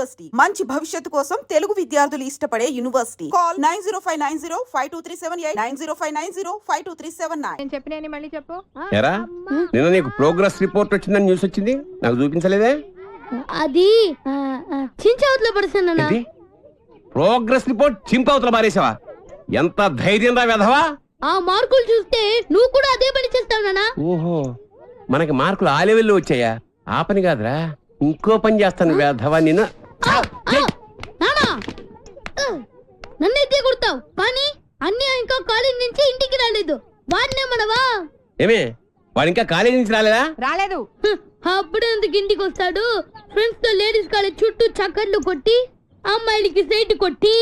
University. మంచి భవిష్యత్తు కోసం తెలుగు విద్యార్థులు ఇష్టపడే university. Call nine zero five nine zero five two three seven eight nine zero five nine zero five two three seven nine. నేను చెప్పిన మళ్ళీ చెప్పు? ఎరా? నిన్న నీకు ప్రోగ్రెస్ రిపోర్ట్ వచ్చిందని న్యూస్ వచ్చింది? నాకు చూపించలేదే? అది చించవతలో పడుతున్నా ప్రోగ్రెస్ రిపోర్ట్ చింపవతల మారేసావా ఎంత ధైర్యం రా వెధవా? ఆ మార్కులు చూస్తే నువ్వు కూడా అదే పని చేస్తావు నానా ఓహో మనకి మార్కులు ఆ లెవెల్లో వచ్చాయా? ఆ పని కాదురా. ఇంకో పని చేస్తాను వెధవా నిన్ను. నానా నన్నైతే కొడతావు. కానీ అన్ని ఇంకా కాలేజ్ నుంచి ఇంటికి రాలేదు. వాడినే మనవా ఏమే వాడు ఇంకా కాలేజీ నుంచి రాలేదా? రాలేదు. అప్పుడే ఎందుకు ఇంటికి వస్తాడు? ఫ్రెండ్స్తో లేడీస్ కాలేజ్ చుట్టూ చక్కర్లు కొట్టి అమ్మాయిలకి సైట్ కొట్టి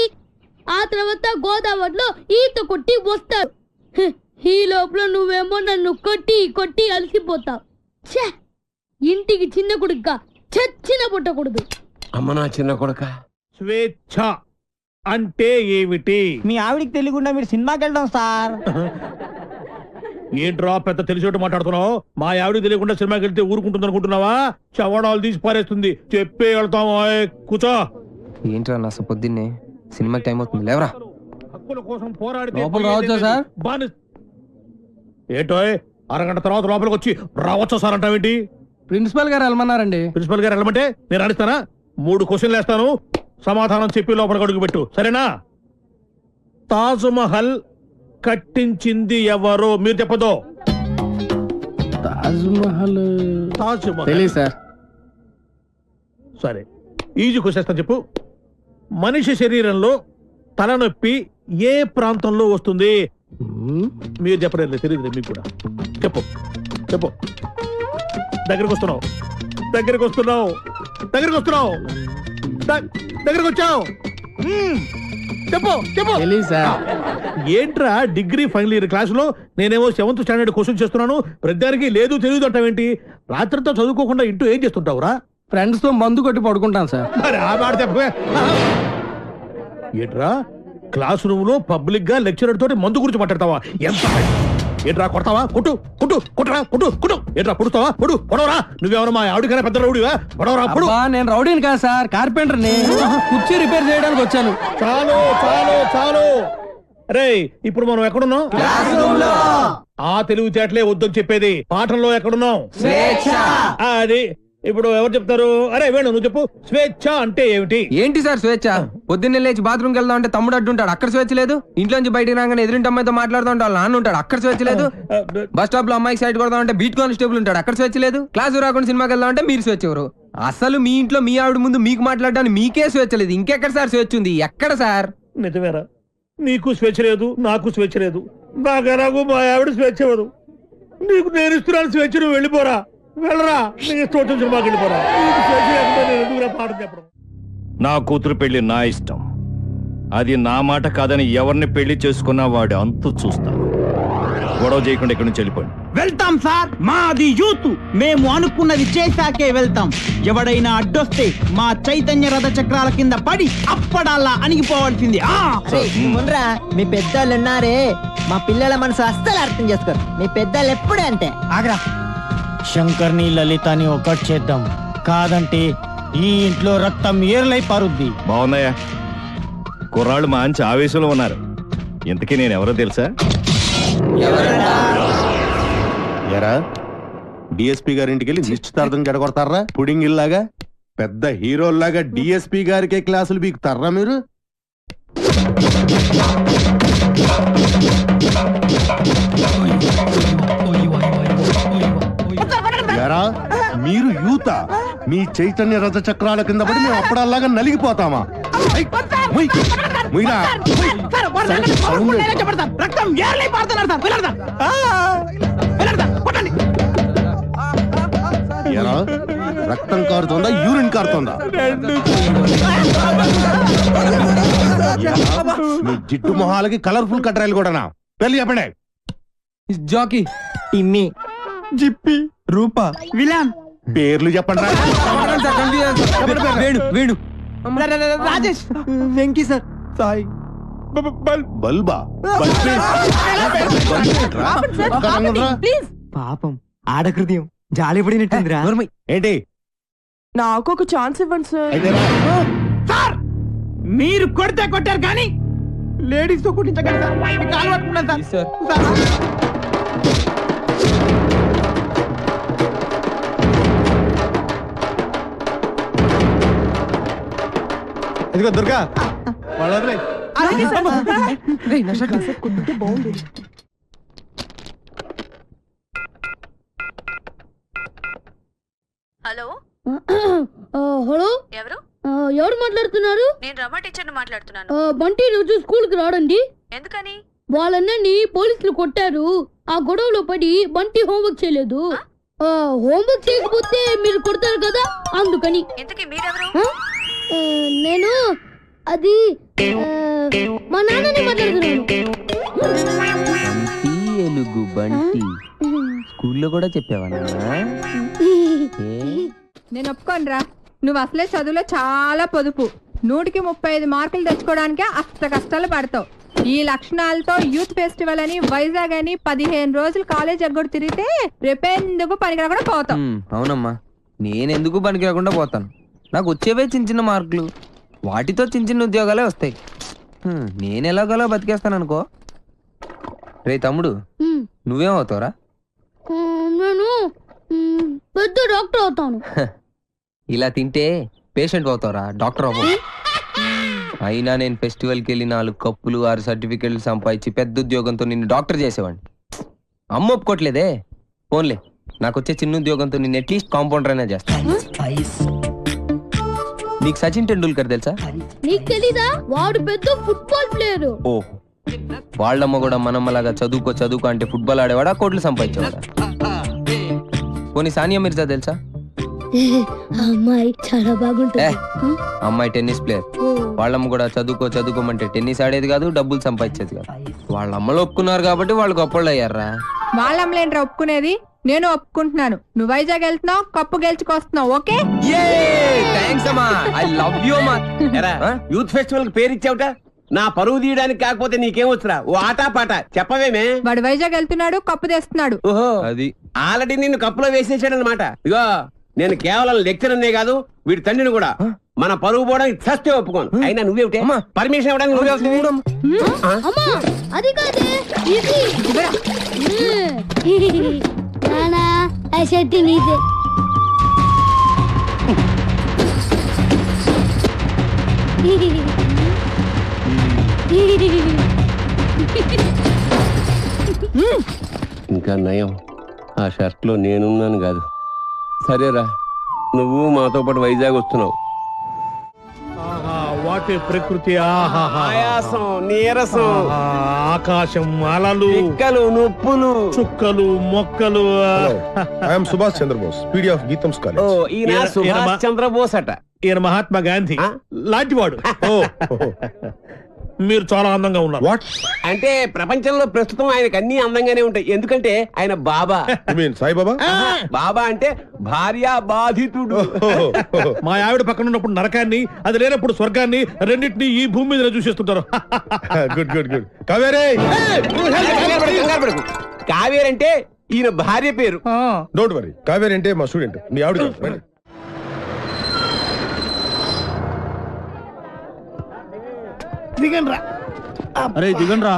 ఆ తర్వాత గోదావరిలో ఈత కొట్టి వస్తాడు. హ, ఈ లోపల నువ్వేమో నన్ను కొట్టి కొట్టి అలసిపోతావు. ఛే ఇంటికి చిన్న కొడుగ్గా చచ్చిన పుట్టకూడదు. అమ్మ నా చిన్న కొడుక. స్వేచ్ఛ అంటే ఏమిటి? మీ ఆవిడికి తెలియకుండా మీరు సినిమాకి వెళ్దాం సార్. ఏంట్రా పెద్ద తెలిసేట్టు మాట్లాడుతున్నావు? మా ఆవిడ తెలియకుండా సినిమాకి వెళ్తే ఊరుకుంటుంది అనుకుంటున్నావా చవడాలు తీసి పారేస్తుంది. చెప్పే వెళ్తాము కూర్చో. ఏంట్రా నా పొద్దున్నే? సినిమాకి టైం అవుతుంది. లేవరా. హక్కుల కోసం పోరాడితే లోపల రావచ్చా సార్? బాని- ఏంటోయ్ అరగంట తర్వాత లోపలికి వచ్చి రావచ్చా సార్ అంటావేంటి? ప్రిన్సిపల్ గారు వెళ్ళమన్నారండి. ప్రిన్సిపల్ గారు వెళ్ళమంటే నేను అడిస్తానా మూడు క్వశ్చన్లు వేస్తాను. సమాధానం చెప్పి లోపలికి అడుగు పెట్టు. సరేనా? తాజ్ మహల్ కట్టించింది ఎవరు మీరు చెప్పదో తాజ్ మహల్? తాజ్ మహల్. తెలియదు సార్. సరే. ఈజీ క్వశ్చన్ చెప్పు. మనిషి శరీరంలో తలనొప్పి ఏ ప్రాంతంలో వస్తుంది? మీరు చెప్పలేదు తెలియదు మీకు కూడా. చెప్పు. చెప్పు. దగ్గరికి వస్తున్నావు. దగ్గరికి వస్తున్నావు. దగ్గరికి వస్తున్నావు దగ్గరికి వచ్చావు. చెప్పు చెప్పు. ఏంట్రా డిగ్రీ ఫైనల్ ఇయర్ క్లాసులో నేనేమో సెవెంత్ స్టాండర్డ్ క్వశ్చన్ చేస్తున్నాను ప్రతిదానికి లేదు తెలియదు అంటావేంటి రాత్రితో చదువుకోకుండా ఇంటూ ఏం చేస్తుంటావురా? ఫ్రెండ్స్తో మందు కొట్టి పడుకుంటాను సార్. మరి ఆ మాట చెప్పే ఏంట్రా? క్లాస్ రూమ్లో పబ్లిక్గా లెక్చరర్ తోటి మందు గురించి మాట్లాడతావా? ఎంత ఏంట్రా కొడతావా? కొట్టు కొట్టు కొట్టరా కొట్టు కొట్టు. ఏంట్రా పొడుస్తావా? పొడు పొడవరా. నువ్వెవరు మా ఆవిడకైనా పెద్ద రౌడివా? పొడవరా పొడు. అబ్బా నేను రౌడీని కాదు సార్ కార్పెంటర్ని కుర్చీ రిపేర్ చేయడానికి వచ్చాను. చాలు చాలు చాలు. రే ఇప్పుడు మనం ఎక్కడున్నాం? ఆ తెలివితేటలే వద్దని చెప్పేది. పాఠంలో ఎక్కడున్నాం? అది ఇప్పుడు ఎవరు చెప్తారు? అరే వేణు నువ్వు చెప్పు. స్వేచ్ఛ అంటే ఏమిటి? ఏంటి సార్ స్వేచ్ఛ? పొద్దున్నే లేచి బాత్రూమ్కి వెళ్దాం అంటే తమ్ముడు అడ్డుంటాడు అక్కడ స్వేచ్ఛ లేదు. ఇంట్లోంచి బయటికి రాగానే ఎదురింటి అమ్మాయితో మాట్లాడుతూ ఉంటాడు. నాన్న ఉంటాడు. అక్కడ స్వేచ్ఛ లేదు. బస్ స్టాప్లో అమ్మాయికి సైడ్ కొడదాం అంటే బీట్ కానిస్టేబుల్ ఉంటాడు. అక్కడ స్వేచ్ఛ లేదు. క్లాస్ రాకుండా సినిమాకి వెళ్దాం అంటే మీరు స్వేచ్ఛ ఎవరు? అసలు మీ ఇంట్లో మీ ఆవిడ ముందు మీకు మాట్లాడడానికి మీకే స్వేచ్ఛ లేదు. ఇంకెక్కడ సార్ స్వేచ్ఛ ఉంది? ఎక్కడ సార్? నిజమేరా. నీకు స్వేచ్ఛ లేదు నాకు స్వేచ్ఛ లేదు. నాకు ఎలాగో మా ఆవిడ స్వేచ్ఛ ఇవ్వదు. నీకు నేను ఇస్తున్నాను స్వేచ్ఛ నువ్వు వెళ్ళిపోరా. వెళ్ళరా. నీ చెప్పడం? కూతురు పెళ్ళి నా ఇష్టం. అది నా మాట కాదని ఎవరిని పెళ్ళి చేసుకున్నా వాడి అంతు చూస్తాను. గొడవ చేయకుండా ఇక్కడి నుంచి వెళ్తాం సార్. మాది యూత్. మేము అనుకున్నది చేశాకే వెళ్తాం. ఎవడైనా అడ్డొస్తే మా చైతన్య రథ చక్రాల కింద పడి అప్పడాలా అణిగిపోవాల్సింది. మీ పెద్దోళ్ళు ఉన్నారే మా పిల్లల మనసు అస్సలు అర్థం చేసుకోరు. మీ పెద్దోళ్ళు ఎప్పుడే అంతే. ఆగ్రా. శంకర్ని లలితని ఒకటి చేద్దాం. కాదంటే ఈ ఇంట్లో రక్తం ఏర్లై పారుద్ది. బాగున్నాయా? కుర్రాళ్ళు మంచి ఆవేశంలో ఉన్నారు. ఇంతకీ నేను ఎవరో తెలుసా ఎరా డిఎస్పి గారింటికి వెళ్ళి నిశ్చితార్థం జడగొడతారా? పుడింగ్ ఇల్లాగా పెద్ద హీరోల్లాగా డిఎస్పి గారికే క్లాసులు బీకుతారా మీరు? ఎరా మీరు యూత. మీ చైతన్య రథ చక్రాల కింద పడి మేము అప్పుడల్లాగా నలిగిపోతామా? రక్తం. ఎరా కారుతోందా? యూరిన్ కారుతోందా? మీ జిడ్డు మొహాలకి కలర్ఫుల్ కట్టరాయలు కూడానా? పెళ్ళి చెప్పండి. Jackie Timmy Zippy. Roopa villain. పేర్లు చెప్పండి. వేణు వేణు రాజేష్. వెంకీ సార్. సాయి. బల్బా? పాపం ఆడహృదయం జాలి పడినట్టుందిరా. ఏంటి? నాకు ఒక ఛాన్స్ ఇవ్వండి సార్. సార్! మీరు కొడితే కొట్టారు కానీ లేడీస్తో కుట్టించగలరు సార్. మీ కాలు పట్టుకున్నాను సార్. సార్. సార్ ఇదిగో దుర్గా వాళ్ళు బాగుంది. హలో? హలో? ఎవరు? ఎవరు మాట్లాడుతున్నారు? నేను రమ టీచర్ని మాట్లాడుతున్నాను. బంటి రోజు స్కూల్కి రాడండి. ఎందుకని? వాళ్ళన్నీ పోలీసులు కొట్టారు. ఆ గొడవలో పడి బంటి హోంవర్క్ చేయలేదు. హోంవర్క్ చేయకపోతే మీరు కొడతారు కదా? అందుకని. ఇంతకీ మీరెవరు? నేను అది మా నాన్నని మాట్లాడుతున్నాను. బంటి ఎలుగు బంటి. స్కూల్లో కూడా చెప్పావా? నేను ఒప్పుకోనరా. నువ్వు అసలే చదువులో చాలా పొదుపు. నూటికి ముప్పై ఐదు మార్కులు తెచ్చుకోవడానికే అష్ట కష్టాలు పడతావు. ఈ లక్షణాలతో యూత్ ఫెస్టివల్ అని వైజాగ్ అని పదిహేను రోజులు కాలేజ్ ఎగ్గొడు తిరిగితే రేపెందుకు పనికి కూడా పోతావు? ఉమ్, అవునమ్మా. నేనెందుకు పనికి రాకుండా పోతాను? నాకు వచ్చేవే చిన్న చిన్న మార్కులు. వాటితో చిన్న చిన్న ఉద్యోగాలే వస్తాయి. హ్మ్, నేను ఎలాగోలా బతికేస్తాను అనుకో. రే తమ్ముడు ఉమ్, నువ్వేం అవుతావురా? ఆ, నేను పెద్ద డాక్టర్ అవుతాను. ఇలా తింటే పేషెంట్ అవుతావురా డాక్టర్ అవ్వ. అయినా నేను ఫెస్టివల్కి వెళ్ళి నాలుగు కప్పులు ఆరు సర్టిఫికెట్లు సంపాదించి పెద్ద ఉద్యోగంతో నిన్ను డాక్టర్ చేసేవాడిని. అమ్మ ఒప్పుకోవట్లేదే ఫోన్లే నాకు వచ్చే చిన్న ఉద్యోగంతో నిన్ను అట్లీస్ట్ కాంపౌండర్ అయినా చేస్తాను నీకు సచిన్ టెండూల్కర్ తెలుసా? నీకు తెలీదా? వాడు పెద్ద ఫుట్బాల్ ప్లేయర్ ఓ. వాళ్ళమ్మ కూడా మనమ్మలాగా చదువుకో చదువుకో అంటే ఫుట్బాల్ ఆడేవాడా? కోట్లు సంపాదించేవాడా? పోనీ సానియా మిర్జా తెలుసా? అమ్మాయి చాలా బాగుంటుంది. అమ్మాయి టెన్నిస్ ప్లేయర్. వాళ్ళమ్మ కూడా చదువుకోమంటే టెన్నిస్ ఆడేది కాదు డబ్బులు సంపాదించేది కాదు. వాళ్ళ అమ్మలు ఒప్పుకున్నారు కాబట్టి వాళ్ళు గొప్పళ్ళు అయ్యారా? వాళ్ళ అమ్మలేంట్రా ఒప్పుకునేది? నేను ఒప్పుకుంటున్నాను. నువ్వు వైజాగ్ వెళ్తున్నావు కప్పు గెలుచుకొస్తున్నావు ఓకే? థ్యాంక్స్ అమ్మా. ఐ లవ్ యూ అమ్మా. ఎరా? యూత్ ఫెస్టివల్కి పేరు ఇచ్చావుట? నా పరువు తీయడానికి కాకపోతే నీకేం వచ్చురా? ఓ ఆటా పాట. చెప్పవేమే? వాడు వైజాగ్ వెళ్తున్నాడు కప్పు తెస్తున్నాడు. ఓహో. అది. ఆల్రెడీ నిన్ను కప్పులో వేసేసాడు అనమాట ఇగో నేను కేవలం లెక్చరర్నే కాదు వీడి తండ్రిని కూడా. మన పరువు పోవడానికి చస్తే ఒప్పుకోను. అయినా నువ్వేమిటే? అమ్మా. పర్మిషన్ ఇవ్వడానికి నువ్వే వస్తావు అమ్మా అది కాదే. ఇది. నానా ఆ షర్ట్ నీదే ఇంకా నయం. ఆ షర్ట్లో నేనున్నాను కాదు. సరేరా నువ్వు మాతో పాటు వైజాగ్ వస్తున్నావు. వాటి ప్రకృతి. ఆయాసం నీరసం. ఆకాశం అలలు. పిక్కలు నొప్పులు. చుక్కలు మొక్కలు. I'm Subhash Chandrabose PD of O college ఈయన సుభాష్ చంద్రబోస్ అట. ఈయన మహాత్మా గాంధీ? లాంటివాడు. ఓ. మీరు చాలా అందంగా ఉన్నారు. వాట్ అంటే ప్రపంచంలో ప్రస్తుతం ఆయనకు అన్ని అందంగానే ఉంటాయి. ఎందుకంటే ఆయన బాబా. మీన్ సాయిబాబా? బాబా అంటే భార్య బాధితుడు. మా ఆవిడ పక్కన ఉన్నప్పుడు నరకాన్ని అది లేనప్పుడు స్వర్గాన్ని రెండింటినీ ఈ భూమి మీద చూసేస్తుంటారు. గుడ్ గుడ్ గుడ్ కావేరే! కంగారు పడకు, కంగారు పడకు. కావేరి అంటే ఈయన భార్య పేరు. డోంట్ వరీ కావేరి అంటే మా స్టూడెంట్ మీ ఆవిడ దిగండి రా అరే దిగండి రా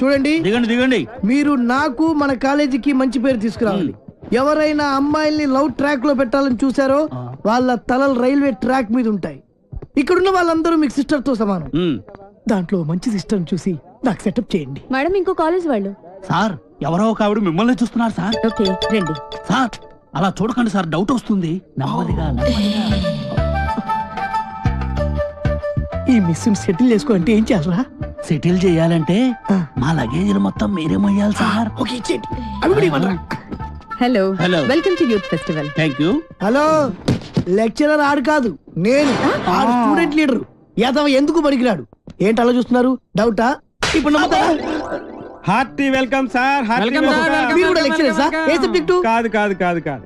చూడండి. దిగండి దిగండి. మీరు నాకు మన కాలేజీకి మంచి పేరు తీసుకురావాలి. ఎవరైనా అమ్మాయిల్ని లవ్ ట్రాక్లో పెట్టాలని చూసారో వాళ్ళ తలలు రైల్వే ట్రాక్ మీద ఉంటాయి. ఇక్కడున్న వాళ్ళందరూ మీకు సిస్టర్తో సమానం దాంట్లో మంచి సిస్టర్ చూసి నాకు సెటప్ చేయండి. మేడం ఇంకో కాలేజ్ వాళ్ళు. సార్ ఎవరో ఒక ఆవిడ మిమ్మల్ని చూస్తున్నారు సార్. ఓకే రండి. సార్ అలా చూడకండి సార్ డౌట్ వస్తుంది. నెమ్మదిగా నెమ్మదిగా. ఈ మిస్ సెటిల్ చేసుకో అంటే ఏం చేయాలరా సెటిల్ చేయాలంటే మా లగేజీలు మొత్తం మీరే మొయ్యాలి సార్. ఓకే ఇచ్చేయండి. అవి కూడా ఇవ్వండి hello hello welcome to youth festival thank you hello lecturer ఆడు కాదు నేను. ఆడు స్టూడెంట్ లీడర్ యాదవ ఎందుకు పనికిరాడు? ఏంటి అలా చూస్తున్నారు? డౌటా ఇప్పుడు నమ్ముతారా? Hearty welcome sir. Welcome. మీరు కూడా లెక్చరర్ సార్ ఏ సబ్జెక్టు కాదు కాదు కాదు కాదు.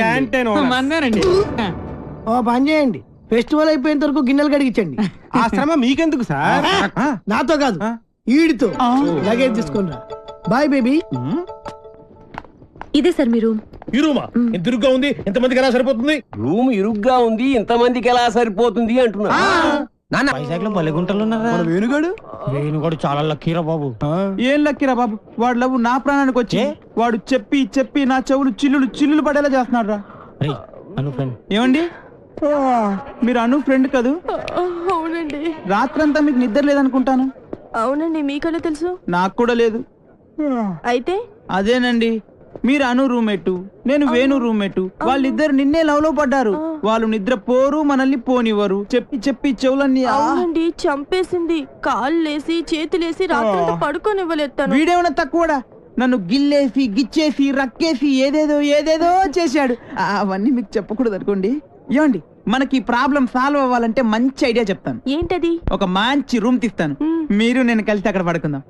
క్యాంటీన్ ఓ పని చేయండి. ఫెస్టివల్ అయిపోయేంత వరకు గిన్నెలు కడిగించండి. ఆ శ్రమ మీకెందుకు సార్? నాతో కాదు. ఈడితో. లగేజ్ తీసుకుని రా. Bye baby. ఇదే సార్ మీ రూమ్. ఈ రూమా? ఇంత ఇరుగ్గా ఉంది ఎంతమందికి ఎలా సరిపోతుంది? రూమ్ ఇరుగ్గా ఉంది ఇంతమందికి ఎలా సరిపోతుంది అంటున్నా. నాన్న. వైజాగ్లో బలెగుంటలు ఉన్నారా వేణుగాడు? వేణుగాడు చాలా లక్కీరా బాబు. ఏం లక్కీరా బాబు? వాడు లవ్ నా ప్రాణానికి వచ్చి వాడు చెప్పి చెప్పి నా చెవులు చిల్లులు చిల్లులు పడేలా చేస్తున్నాడు రా. ఏమండి? మీరు అను ఫ్రెండ్ కదూ? అవునండి. రాత్రంతా మీకు నిద్ర లేదనుకుంటాను. అవునండి మీకన్నా తెలుసు? నాకు కూడా లేదు. అయితే? అదేనండి మీరు అను రూమ్మేట్ నేను వేణు రూమ్మేట్ వాళ్ళిద్దరు నిన్నే లవ్లో పడ్డారు వాళ్ళు నిద్ర పోరు మనల్ని పోనివ్వరు. చెప్పి చెప్పి చెవులన్నీ. అవునండి చంపేసింది. కాళ్ళు లేసి చేతులేసి రాత్రంతా పడుకోనివ్వలేదు తను. వీడేమన్నా తక్కువడా? నన్ను గిల్లేసి గిచ్చేసి రక్కేసి ఏదేదో ఏదేదో చేశాడు. అవన్నీ మీకు చెప్పకూడదు అనుకోండి ఏమండి మనకి ప్రాబ్లం సాల్వ్ అవ్వాలంటే మంచి ఐడియా చెప్తాను. ఏంటది? ఒక మంచి రూమ్ తీస్తాను. మీరు నేను కలిసి అక్కడ పడుకుందాం.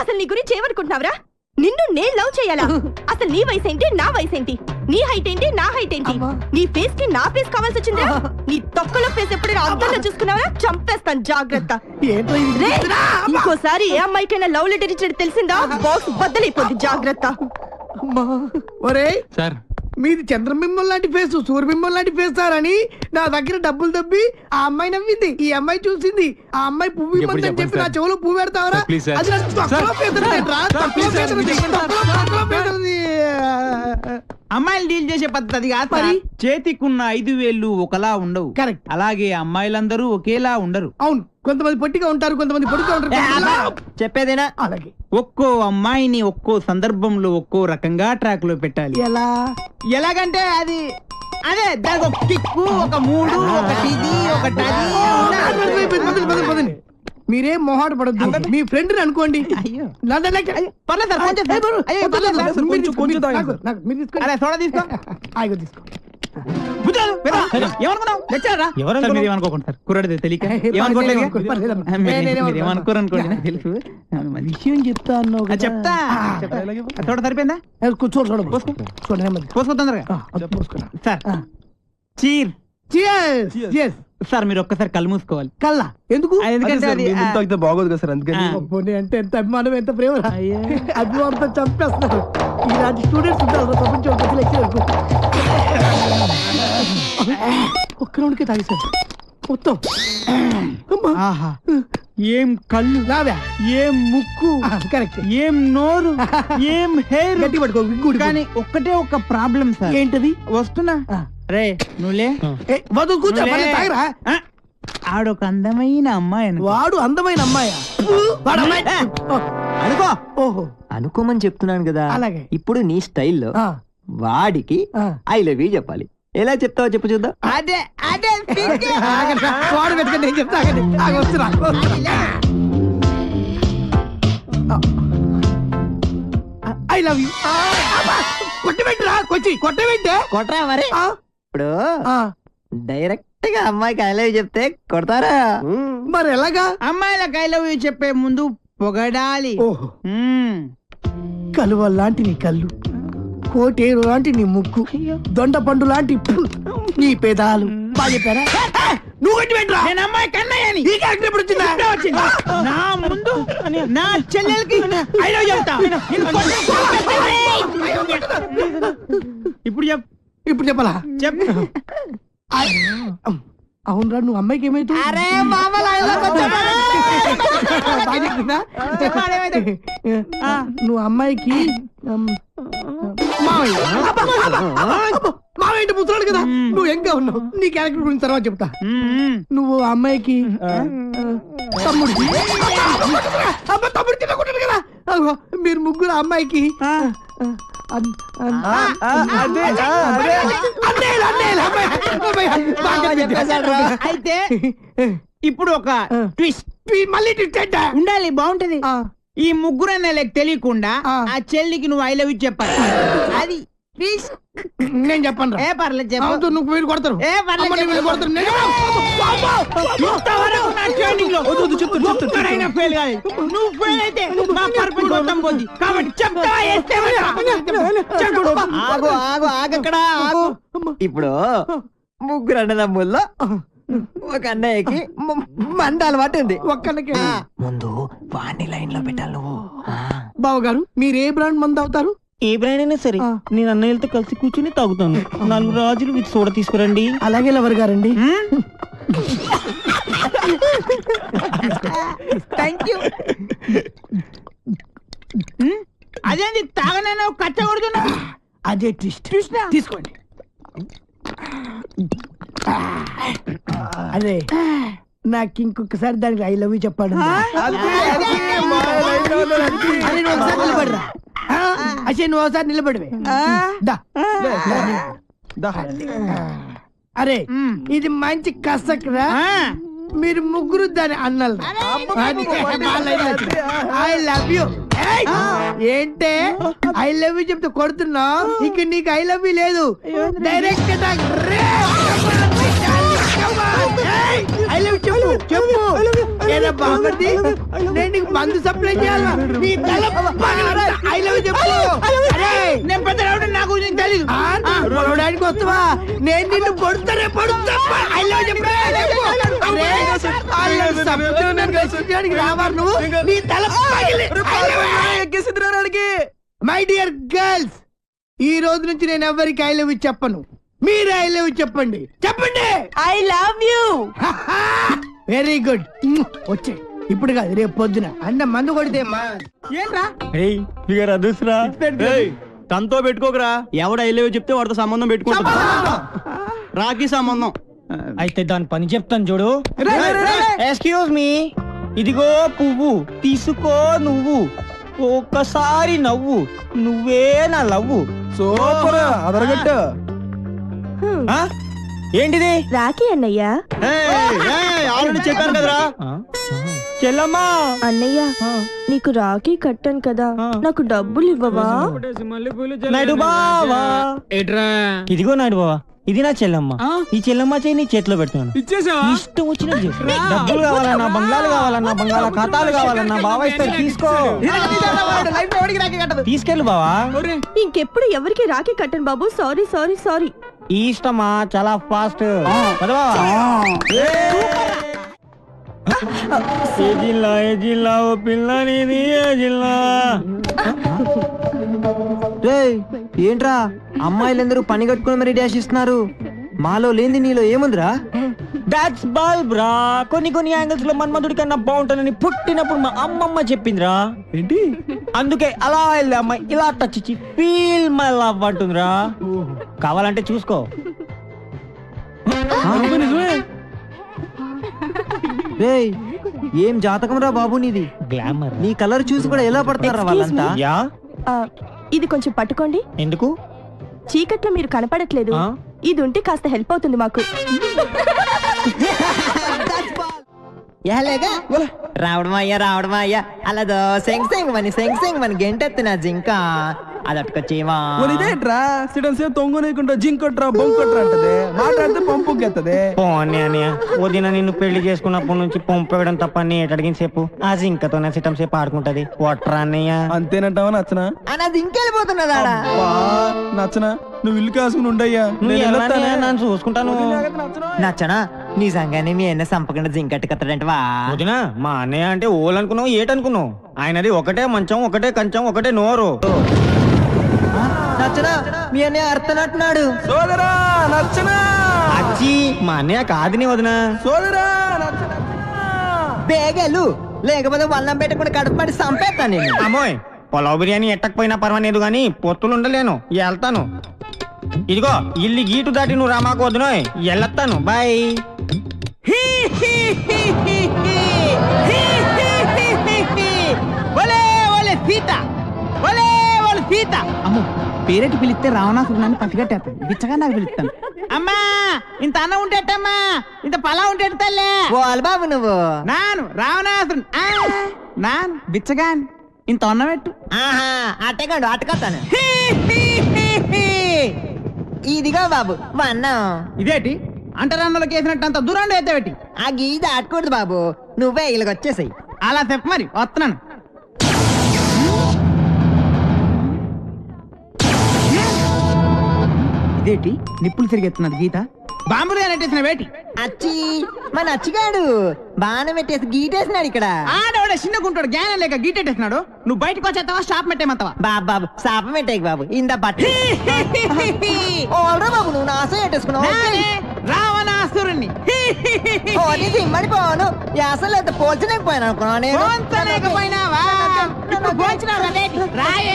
అసలు నీ గురించి ఏమనుకుంటున్నావురా? నిన్ను నేను లవ్ చేయాలా? అసలు నీ వయసు ఏంటి? నా వయసు ఏంటి? నీ హైట్ ఏంటి? నా హైట్ ఏంటి? నీ ఫేస్కి నా ఫేస్ కావాల్సి వచ్చిందా? నీ తొక్కలో ఫేస్ ఎప్పుడైనా అద్దంలో చూసుకున్నావా చంపేస్తాను జాగ్రత్త. ఇంకోసారి ఏ అమ్మాయికైనా లవ్ లెటర్ ఇచ్చినట్టు తెలిసిందా? బాక్స్ బద్దలైపోద్ది జాగ్రత్త. అమ్మా. ఒరేయ్ సార్ మీది చంద్రబింబం లాంటి ఫేస్ సూర్యబింబం లాంటి ఫేస్ సార్ అని నా దగ్గర డబ్బులు దబ్బి ఆ అమ్మాయి నవ్వింది ఈ అమ్మాయి చూసింది ఆ అమ్మాయి పువ్వు చెప్పండి చెప్పి నా. చెవులో పువ్వు పెడతావరా. అది నాకు. అమ్మాయిలు డీల్ చేసే పద్ధతి కాదు మరి? మరి చేతికున్న ఐదు వేళ్ళు ఒకలా ఉండవు Correct. అలాగే అమ్మాయిలందరూ ఒకేలా ఉండరు అవును కొంతమంది పొట్టిగా ఉంటారు కొంతమంది పొడిగా ఉంటారు. చెప్పేదేనా? అలాగే. ఒక్కో అమ్మాయిని ఒక్కో సందర్భంలో ఒక్కో రకంగా ట్రాక్లో పెట్టాలి. ఎలా? ఎలాగంటే అది అదే దానికి ఒక కిక్కు ఒక మూడు ఒక ఇది ఒకటి. మీరేం మొహాట పడద్దు. మీ ఫ్రెండ్ అనుకోండి. పర్లేదు సార్ కొంచెం తీసుకో, ఏమనుకున్నావు? తెచ్చారా? సార్, మీరు ఏమనుకోకండి సార్. కుర్రాడిదే తెలియక. ఏమనుకోవట్లేదు ఏమనుకోరు అనుకోండి నాకు తెలుసు. విషయం చెప్తా అన్నావు చెప్తా. చూడ సరిపోయిందా? కూర్చో చూడ పోసుకో. తొందరగా. సార్. చీర్. Cheers. సార్ మీరు ఒక్కసారి కళ్ళు మూసుకోవాలి. కల్లా ఎందుకు? ఎందుకంటే అది ఆ, బాగోదు కదా సార్ అందుకని. ఆ. అంటే ఎంత అభిమానం ఎంత ప్రేమ అభిమానంతో చంపేస్తున్నారు. ఇలాంటి స్టూడెంట్స్ ఉంటారు ప్రపంచం లెక్చరర్కు ఒక్క రౌండ్కే తాగేశారు మొత్తం. అమ్మా. ఆహా. ఏం కళ్ళు రావా ఏం ముక్కు కరెక్ట్. ఏం నోరు ఏం హెయిర్. గట్టి పట్టుకో కానీ ఒక్కటే ఒక ప్రాబ్లం సార్. ఏంటది? వస్తున్నా. ఆ. రే నువ్వులే ఏ, వదులు కూర్చో. పర్లేదు, తాగరా ఆడొక అందమైన అమ్మాయి. వాడు అందమైన అమ్మాయా? వాడు అమ్మాయి. ఓ, అనుకో. ఓహో. అనుకోమని చెప్తున్నాను కదా. అలాగే. ఇప్పుడు నీ స్టైల్లో వాడికి. ఐ లవ్ యూ చెప్పాలి. ఎలా చెప్తావో చెప్పు చూద్దాం. అదే అదే పింక్. ఆగండి, వాడు వెతకండి నేను చెప్తా? వస్తున్నా. I love you. కొట్టబెట్టురా కొచ్చి కొట్టబెట్టే. కొట్రా మరి. ఇప్పుడు ఆ, డైరెక్ట్గా అమ్మాయికి ఐ లవ్ చెప్తే కొడతారా? మరి ఎలాగా? అమ్మాయిలకు ఐ లవ్ చెప్పే ముందు పొగడాలి. కలువ లాంటి నీ కళ్ళు కోటేరు లాంటి నీ ముక్కు దొండ పండు లాంటి నీ పెదాలు. బాగా చెప్పారా? నువ్వు కొట్టి పెట్టరా. నేను అమ్మాయి కన్నయ్యని. ఈ క్యారెక్టర్ ఎప్పుడు వచ్చిందా? ఇప్పుడే వచ్చింది. నా ముందు నా చెల్లెలకి ఐ లవ్ చెప్తా. నిన్ను కొట్టి- ఇప్పుడు చెప్ ఇప్పుడు చెప్పాలా చెప్పు అవునరా నువ్వు అమ్మాయికి ఏమైతే అరే మామలా ఇలా కొంచెం నువ్వు అమ్మాయికి ఉమ్, మావయ్య అబ్బా, అబ్బా, అబ్బా, మావయ్య అంటే ముసలాడు కదా నువ్వు ఎంగా ఉన్నావు నీ క్యారెక్టర్ గురించి తర్వాత చెప్తా. నువ్వు అమ్మాయికి ఆ, తమ్ముడు అబ్బా తమ్ముడు తినకుంటాడు కదా అగో, మీరు ముగ్గురు అమ్మాయికి ఆ. అన్- అన్-. అయితే ఇప్పుడు ఒక. ట్విస్ట్ మళ్ళీ ట్విస్ట్? ఉండాలి బాగుంటది ఆ, ఈ ముగ్గురు అన్నయ్యలకు తెలియకుండా ఆ. ఆ చెల్లికి నువ్వు ఐ లవ్ యూ చెప్పాలి అది నేను చెప్పను ఏ పర్లేదు చెప్పు. నువ్వు కొడతారు. ఏ పర్లేదు నేను. ఇంతవరకు నా లో. నువ్వు ఫెయిల్ అయితే మొత్తం పోద్ది కాబట్టి చెప్తావా. ఆగు ఆగు ఆగక్కడ ఆగు. ఇప్పుడు ముగ్గురు అన్నదమ్ముల్లో ఒక అన్నయ్యకి మంద అలవాటు ఉంది. ఒక్కడికే ముందు వాణ్ణి లైన్లో పెట్టాలి నువ్వు. బావగారు మీరు ఏ బ్రాండ్ మంది అవుతారు? ఏ బ్రాండ్ అయినా సరే నేను అన్నయ్యలతో కలిసి కూర్చుని తాగుతాను. నాలుగు రాజులు విత్ సోడా తీసుకురండి. అలాగే లవర్ గారండి. థ్యాంక్ యూ అదేంటి తాగనైనా కచ్చ కొడుతున్నా? అదే ట్విస్ట్ తీసుకోండి. అదే నాకు ఇంకొకసారి దానికి ఐ లవ్ యూ చెప్పాడు అరే నువ్వు ఒకసారి నిలబడివే. దా. దా. అరే ఇది మంచి కసక్రా. మీరు ముగ్గురు దాని అన్నలు ఐ లవ్ యూ. ఏంటే? ఐ లవ్ యూ చెప్తే కొడుతున్నావు? ఇక నీకు ఐ లవ్ యూ లేదు. డైరెక్ట్ ఐ లవ్ చెప్పు చెప్పు. ఏదో బాగుంది. నేను నీకు మందు సప్లై చేయాలా? నీ తల ఐ లవ్ చెప్పు. అరే నేను పెద్ద రౌడీ, నాకు నీకు తెలీదు. పొడవడానికి వస్తావా? నేను నిన్ను పొడుతానే పొడుతా ఐ లవ్ నువ్వు? నీ తల మై డియర్ గర్ల్స్ ఈ రోజు నుంచి నేను ఎవరికి ఐ లవ్ చెప్పను. మీరు ఐ లవ్ చెప్పండి. చెప్పండి. I love you very good వచ్చే. ఇప్పుడు కాదు రేపు పొద్దున. అన్న మందు కొడితే మా ఏంట్రా? ఫిగర్ అదుసురా తనతో పెట్టుకోకరా. ఎవడు అయ్యలేవో చెప్తే వాడితో సంబంధం పెట్టుకుంటా. రాఖీ సంబంధం. అయితే దాని పని చెప్తాను చూడు. ఎక్స్క్యూజ్ మీ ఇదిగో పువ్వు. తీసుకో నువ్వు. ఒక్కసారి నవ్వు. నువ్వే నా లవ్వు. సూపర్. అదరగట్టు. ఏంటిది? రాఖీ అన్నయ్య. ఆల్రెడీ చెప్పాను కదరా. చెల్లమ్మా. అన్నయ్య నీకు రాఖీ కట్టాను కదా నాకు డబ్బులు ఇవ్వవా? నాయుడు బావా. ఇదిగో నాయుడు బావా. ఇది నా చెల్లమ్మ. ఈ చెల్లమ్మ చేయి నీ చేతిలో పెడుతున్నాను. ఇష్టం వచ్చినట్టు చేసు. డబ్బులు కావాలన్నా బంగాళాలు కావాలన్నా బంగాళా ఖాతాలు కావాలన్నా బావా ఇస్తారు తీసుకో. తీసుకెళ్ళు బావా. ఇంకెప్పుడు ఎవరికి రాఖీ కట్టను బాబు. సారీ సారీ సారీ ఈ ఇష్టమా? చాలా ఫాస్ట్. ఏ! జిల్లా ఏ జిల్లా ఓ పిల్ల నీది ఏ జిల్లా? ఏంట్రా? అమ్మాయిలందరూ పని కట్టుకుని మరి డాష్ ఇస్తున్నారు. మాలో లేని నీలో ఏముందిరా? దాట్స్ బాల్ బ్రా కొన్ని కొన్ని యాంగిల్స్లో మన్మధుడి కన్నా బాగుంటానని పుట్టినప్పుడు మా అమ్మమ్మ చెప్పిందిరా. ఏంటి? అందుకే అలా వెళ్ళే అమ్మాయి ఇలా టచ్ ఇచ్చి ఫీల్ మై లవ్ అంటుందిరా. కావాలంటే చూసుకో. రేయ్ ఏం జాతకం రా బాబు నీది? గ్లామర్ నీ కలర్ చూసి కూడా ఎలా పడతారా వాళ్ళంతా? యా? ఇది కొంచెం పట్టుకోండి. ఎందుకు? చీకట్లో మీరు కనపడట్లేదు? ఇది ఉంటే కాస్త హెల్ప్ అవుతుంది మాకు. రావడం అయ్యా రావడం అయ్యా అలా సెంగ్ సెంగ్ మని సెంగ్ సెంగ్ మని గెంటెత్తిన జింక. అది అట్టుకొచ్చేవా ఇదేంట్రా? సిడన్ సేపు తొంగనీయకుండా జింకొట్రా బొంకొట్రా అంటది. మాట్లాడితే పంపు గెత్తది. పోనీ అన్నయ్య వదిన నిన్ను పెళ్ళి చేసుకున్నప్పటి నుంచి పంపు వేయడం తప్ప నీ అడిగిన సేపు ఆ జింకతోనే సిటం సేపు ఆడుకుంటది. ఒట్రా అన్నయ్య అంతేనంటావా నచ్చనా? అన్నది ఇంకెళ్ళిపోతున్నదా నచ్చనా? నువ్వు ఇల్లు కాసుకుని ఉండయ్యా. నువ్వు నేను వెళ్ళొస్తానే. నన్ను చూసుకుంటాను. నచ్చనా? నిజంగానే మీ అన్న సంపకుండా జింకట్టు కత్తడంటవా వదిన మా అన్నయ్య అంటే ఓలనుకున్నావు ఏటనుకున్నావు? ఆయనది ఒకటే మంచం ఒకటే కంచం ఒకటే నోరు. నచ్చనా? మీ అన్నయ్య అర్థనంటున్నాడు సోదరా నచ్చనా? అచ్చి మా అన్నయ్య కాదుని వదిన. సోదరా నచ్చనా? బేగలు లేకపోతే వల్లం పెట్టకుండా కడపడి సంపేస్తాను నేను. అమ్మోయ్ పొలావ్ బిర్యానీ ఎట్టకపోయినా పర్వాలేదు గాని పొత్తులు ఉండలేను వెళ్తాను ఇదిగో ఇల్లు గీటు దాటి నువ్వు రామాకు వదినోయ్ వెళ్ళొస్తాను బాయ్. సీత. అమ్మో పేరెట్టి పిలిస్తే రావణాసురు నన్ను పసిగట్టేస్తాను బిచ్చగా నాకు పిలుస్తాను అమ్మా ఇంత అన్నం ఉంటేటమ్మా ఇంత పలా ఉంటే తల్లే. ఓ బాబు నువ్వు. నాను రావణాసురు నాన్ బిచ్చగాన్. ఇంత అన్నమెట్టు ఆహా అట్టగాడు అట్టకొస్తాను ఇదిగో బాబు వన్నం. ఇదేటి? అంటరాన్నోళ్ళకి వేసినట్టు అంత దూరం ఎత్తబెట్టి ఆ గీ దాటకూడదు బాబు నువ్వే ఇలాగ వచ్చేసాయి అలా చెప్ప మరి వస్తున్నాను. ఇదేటి? నిప్పులు తిరిగెత్తున్నది గీత? బాంబులు నెట్టేసిన వేటి? అచ్చి మన అచ్చిగాడు బాణం పెట్టేసి గీటేసినాడు ఇక్కడ. ఆడవాడ చిన్నగుంటాడు జ్ఞానం లేక గీటెట్టేసినాడు నువ్వు బయటకు వచ్చేస్తావా స్టాప్ పెట్టేమంతావా బాబు బాబు శాపం పెట్టేకి బాబు ఇంద బట్ట. ఓల్రా బాబు నువ్వు నాశం పెట్టేసుకున్నావు రావణాసురుణ్ణి. ఓని దిమ్మడి పోను. అసలు ఎంత పోల్చలేకపోయాను అనుకున్నాను నేను? పోంచినావురా లేటి. రాయే.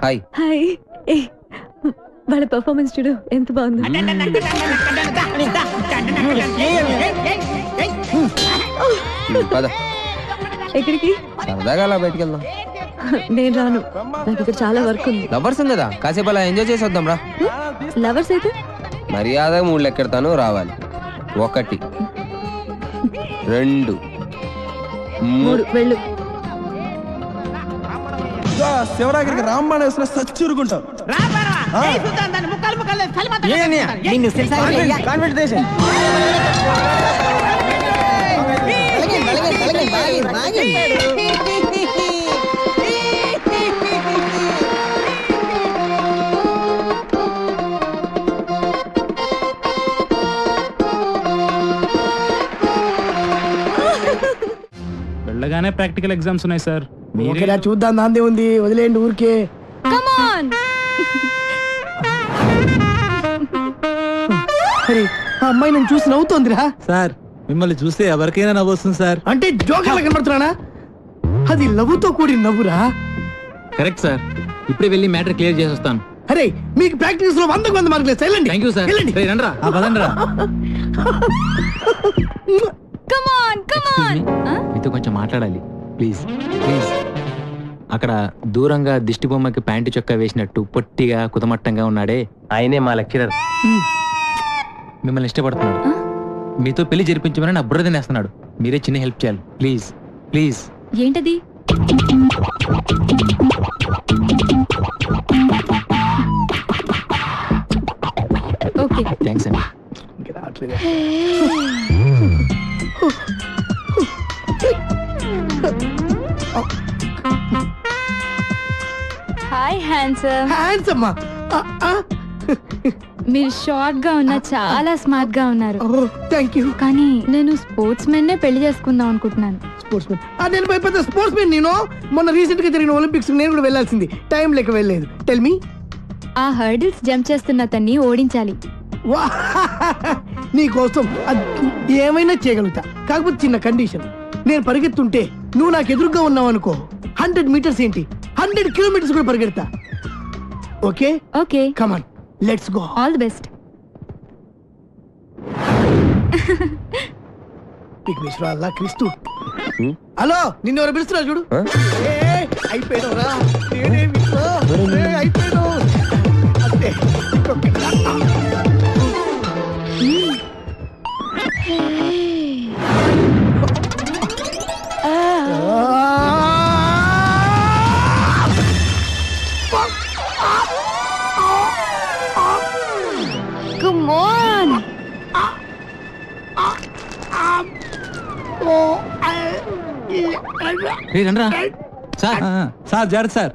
హాయ్ హాయ్ ఏ వాళ్ళ పర్ఫార్మెన్స్ చూడు ఎంత బాగుంది పద ఎక్కడికి సరదాగా అలా బయటికి వెళ్దాం నేను రాను నాకు ఇక్కడ చాలా వర్క్ ఉంది లవర్స్ కదా కాసేపు అలా ఎంజాయ్ చేసి వద్దాం రా లవర్స్ అయితే మర్యాద మూడు లెక్కెడతాను రావాలి ఒకటి రెండు. మూడు. వెళ్ళు. శివరాగిరికి రాంబాణ వేసిన సచ్చురుకుంటాం కాన్ఫిడెంట్ వెళ్ళగానే ప్రాక్టికల్ ఎగ్జామ్స్ ఉన్నాయి సార్. ఓకేరా చూద్దాం దాందే ఉంది. వదిలేయండి ఊరికే. కమాన్ అరే ఆ అమ్మాయి నన్ను చూసి నవ్వుతోందిరా. సార్ మిమ్మల్ని చూస్తే ఎవరికైనా నవ్వొస్తుంది సార్. అంటే జోకర్లా కనబడుతున్నానా? అది లవ్వుతో కూడిన నవ్వురా? Correct sir. ఇప్పుడే వెళ్ళి మ్యాటర్ క్లియర్ చేసి వస్తాను అరే మీకు ప్రాక్టీస్లో వందకు వంద మార్కులు వెళ్ళండి. థ్యాంక్ యూ సార్ వెళ్ళండి. రండి పదండి కమాన్ కమాన్ మీతో కొంచెం మాట్లాడాలి. ప్లీజ్ ప్లీజ్ అక్కడ దూరంగా దిష్టి బొమ్మకి ప్యాంటు చొక్కా వేసినట్టు పొట్టిగా కుతమట్టంగా ఉన్నాడే. ఆయనే మా లెక్చరర్ మిమ్మల్ని ఇష్టపడుతున్నాడు. మీతో పెళ్ళి జరిపించమని నా బుర్ర తినేస్తున్నాడు. మీరే చిన్న హెల్ప్ చేయాలి. ప్లీజ్ ప్లీజ్ ఏంటది? ఓకే. థ్యాంక్స్ అండి హ్యాండ్సమ్. మీరు షార్ట్గా ఉన్నా చాలా స్మార్ట్గా ఉన్నారు థ్యాంక్ యూ కానీ నేను స్పోర్ట్స్ మెన్ నే పెళ్ళి చేసుకుందాం అనుకుంటున్నాను. స్పోర్ట్స్ మ్యాన్ నేను పెద్ద స్పోర్ట్స్ నేను. మొన్న రీసెంట్గా జరిగిన ఒలింపిక్స్ నేను కూడా వెళ్ళాల్సింది. టైం లేక వెళ్ళలేదు. టెల్ మీ ఆ హర్డిల్స్ జంప్ చేస్తున్న అతన్ని ఓడించాలి. ఏమైనా చేయగలుగుతా. కాకపోతే చిన్న కండిషన్ నేను పరిగెత్తుంటే నువ్వు నాకు ఎదురుగా ఉన్నావు అనుకో హండ్రెడ్ మీటర్స్ ఏంటి? హండ్రెడ్ కిలోమీటర్స్ కూడా పరిగెడతా. Okay okay come on let's go all the best Vigneshwara Allah Kristu hello నిన్ను ఎవరు పిలుస్తున్నారు చూడు? ఏ, అయిపోయావురా నేనే విశ్వ. ఏ, అయిపోయావు అంతే కమ్ సార్ సార్ జాగ్రత్త సార్